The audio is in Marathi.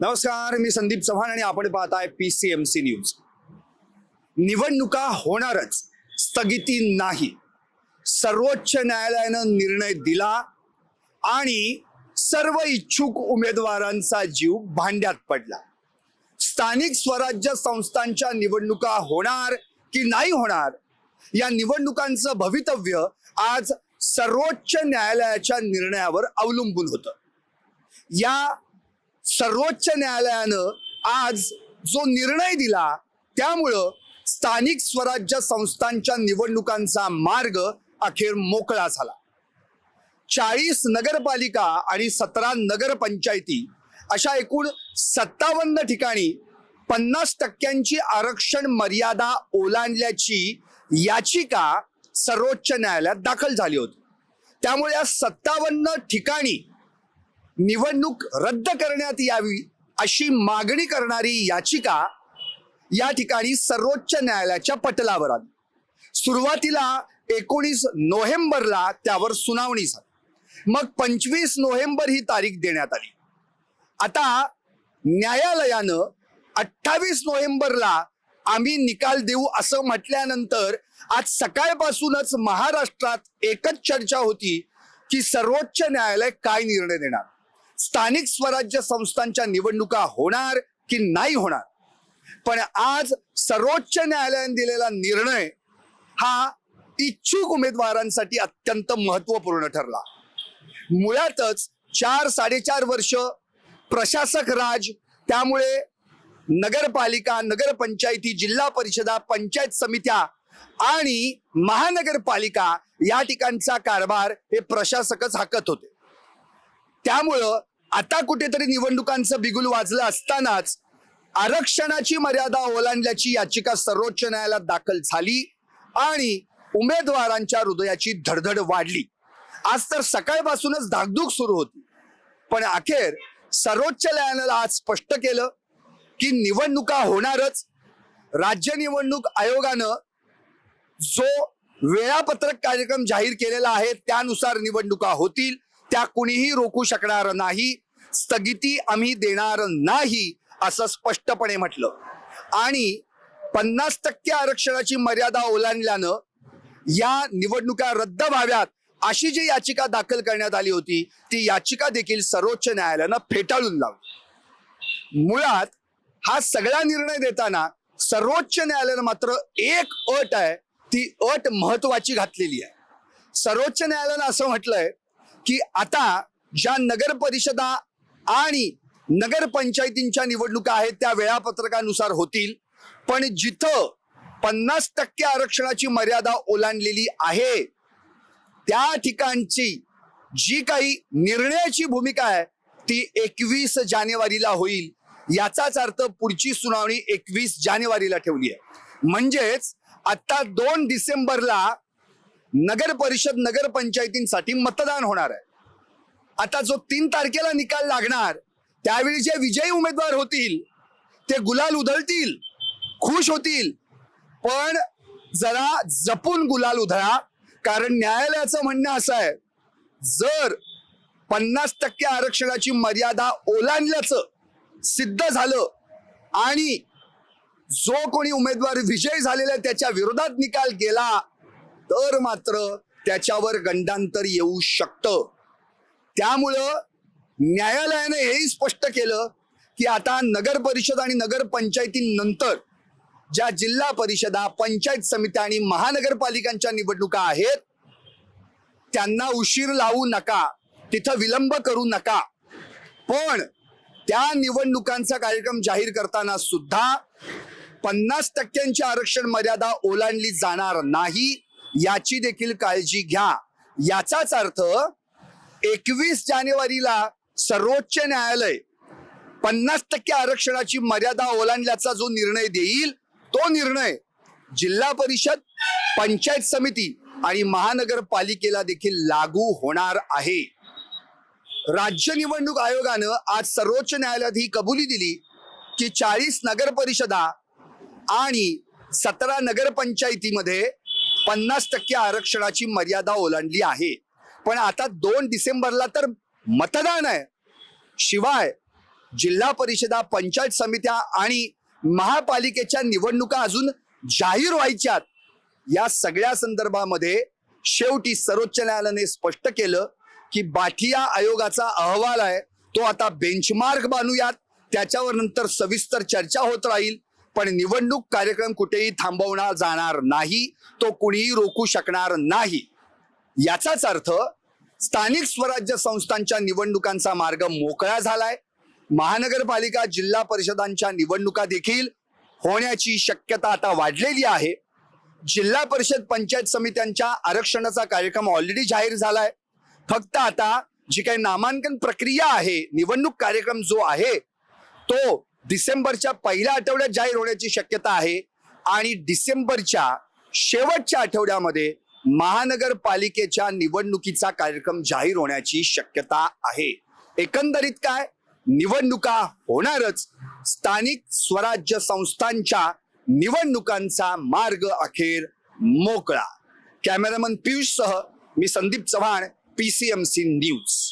नमस्कार मी संदीप चव्हाण आणि आपण पाहताय P C M C news निवडणुका होणारच स्थगिती नाही. सर्वोच्च न्यायालयानं निर्णय दिला आणि सर्व इच्छुक उमेदवारांचा जीव भांड्यात पडला. स्थानिक स्वराज्य संस्थांच्या निवडणुका होणार की नाही होणार या निवडणुकांचं भवितव्य आज सर्वोच्च न्यायालयाच्या निर्णयावर अवलंबून होतं. या सर्वोच्च न्यायालयानं आज जो निर्णय दिला त्यामुळं स्थानिक स्वराज्य संस्थांच्या निवडणुकांचा मार्ग अखेर मोकळा झाला. चाळीस नगरपालिका आणि सतरा नगरपंचायती अशा एकूण सत्तावन्न ठिकाणी पन्नास टक्क्यांची आरक्षण मर्यादा ओलांडल्याची याचिका सर्वोच्च न्यायालयात दाखल झाली होती. त्यामुळे या सत्तावन्न ठिकाणी निवडणूक रद्द करण्यात यावी अशी मागणी करणारी याचिका या ठिकाणी सर्वोच्च न्यायालयाच्या पटलावर आली. सुरुवातीला एकोणीस नोव्हेंबरला त्यावर सुनावणी झाली. मग पंचवीस नोव्हेंबर ही तारीख देण्यात आली. आता न्यायालयानं अठ्ठावीस नोव्हेंबरला आम्ही निकाल देऊ असं म्हटल्यानंतर आज सकाळपासूनच महाराष्ट्रात एकच चर्चा होती की सर्वोच्च न्यायालय काय निर्णय देणार? स्थानिक स्वराज्य संस्थांच्या निवडणुका होणार की नाही होणार? पण आज सर्वोच्च न्यायालयाने दिलेला निर्णय हा इच्छुक उमेदवारांसाठी अत्यंत महत्त्वपूर्ण ठरला. मुळातच चार साडेचार वर्ष प्रशासक राज त्यामुळे नगरपालिका नगरपंचायती जिल्हा परिषदा पंचायत समित्या आणि महानगरपालिका या ठिकाणचा कारभार हे प्रशासकच हाकत होते. त्यामुळं आता कुठेतरी निवडणुकांचं बिगुल वाजलं असतानाच आरक्षणाची मर्यादा ओलांडल्याची याचिका सर्वोच्च न्यायालयात दाखल झाली आणि उमेदवारांच्या हृदयाची धडधड वाढली. आज तर सकाळपासूनच धाकधूक सुरू होती. पण अखेर सर्वोच्च न्यायालयाला आज स्पष्ट केलं की निवडणुका होणारच. राज्य निवडणूक आयोगानं जो वेळापत्रक कार्यक्रम जाहीर केलेला आहे त्यानुसार निवडणुका होतील. त्या कुणीही रोखू शकणार नाही स्थगिती आम्ही देणार नाही असं स्पष्टपणे म्हटलं. आणि पन्नास टक्के आरक्षणाची मर्यादा ओलांडल्यानं या निवडणुका रद्द व्हाव्यात अशी जी याचिका दाखल करण्यात आली होती ती याचिका देखील सर्वोच्च न्यायालयानं फेटाळून लावली. मुळात हा सगळा निर्णय देताना सर्वोच्च न्यायालयानं मात्र एक अट आहे ती अट महत्वाची घातलेली आहे. सर्वोच्च न्यायालयानं असं म्हटलंय की आता ज्या नगर परिषदा आणि नगरपंचायतींच्या निवडणुका आहेत त्या वेळापत्रकानुसार होतील. पण जिथं पन्नास टक्के आरक्षणाची मर्यादा ओलांडलेली आहे त्या ठिकाणची जी काही निर्णयाची भूमिका आहे ती एकवीस जानेवारीला होईल. याचाच अर्थ पुढची सुनावणी एकवीस जानेवारीला ठेवली आहे. म्हणजेच आता दोन डिसेंबरला नगर परिषद नगरपंचायतींसाठी मतदान होणार आहे. आता जो तीन तारखेला निकाल लागणार त्यावेळी जे विजयी उमेदवार होतील ते गुलाल उधळतील खुश होतील. पण जरा जपून गुलाल उधळा कारण न्यायालयाचं म्हणणं असं आहे जर पन्नास टक्के आरक्षणाची मर्यादा ओलांडल्याचं सिद्ध झालं आणि जो कोणी उमेदवार विजयी झालेला त्याच्या विरोधात निकाल गेला तर मात्र त्याच्यावर गंडांतर येऊ शकतं. त्यामुळं न्यायालयाने हेही स्पष्ट केलं की आता नगर परिषद आणि नगर पंचायतीनंतर ज्या जिल्हा परिषदा पंचायत समित्या आणि महानगरपालिकांच्या निवडणुका आहेत त्यांना उशीर लावू नका तिथं विलंब करू नका. पण त्या निवडणुकांचा कार्यक्रम जाहीर करताना सुद्धा पन्नास टक्क्यांची आरक्षण मर्यादा ओलांडली जाणार नाही. याची देखील काळजी घ्या. याचाच अर्थ एकवीस जानेवारीला सर्वोच्च न्यायालय पन्नास टक्के आरक्षणाची मर्यादा ओलांडल्याचा जो निर्णय देईल तो निर्णय जिल्हा परिषद पंचायत समिती आणि महानगरपालिकेला देखील लागू होणार आहे. राज्य निवडणूक आयोगानं आज सर्वोच्च न्यायालयात ही कबुली दिली की चाळीस नगर परिषदा आणि सतरा नगरपंचायतीमध्ये पन्नास टक्के आरक्षणाची मर्यादा ओलांडली आहे. पण आता दोन डिसेंबरला तर मतदान आहे. शिवाय जिल्हा परिषदा पंचायत समित्या आणि महापालिकेच्या निवडणुका अजून जाहीर व्हायच्यात या सगळ्या संदर्भामध्ये शेवटी सर्वोच्च न्यायालयाने स्पष्ट केलं की बाठिया आयोगाचा अहवाल आहे तो आता बेंचमार्क बांधूयात त्याच्यावर नंतर सविस्तर चर्चा होत राहील. पण निवडणूक कार्यक्रम कुठेही थांबवला जाणार नाही तो कुणीही रोखू शकणार नाही. याचाच अर्थ स्थानिक स्वराज्य संस्थांच्या निवडणुकांचा मार्ग मोकळा झालाय. महानगरपालिका जिल्हा परिषदांच्या निवडणुका देखील होण्याची शक्यता आता वाढलेली आहे. जिल्हा परिषद पंचायत समित्यांच्या आरक्षणाचा कार्यक्रम ऑलरेडी जाहीर झालाय. फक्त आता जी काही नामांकन प्रक्रिया आहे निवडणूक कार्यक्रम जो आहे तो डिसेंबरच्या पहिल्या आठवड्यात जाहीर होण्याची शक्यता आहे आणि डिसेंबरच्या शेवटच्या आठवड्यामध्ये महानगरपालिकेच्या निवडणुकीचा कार्यक्रम जाहीर होण्याची शक्यता आहे. एकंदरीत काय? निवडणुका होणारच. स्थानिक स्वराज्य संस्थांच्या निवडणुकांचा मार्ग अखेर मोकळा. कॅमेरामन पियुष सह मी संदीप चव्हाण पीसीएमसी न्यूज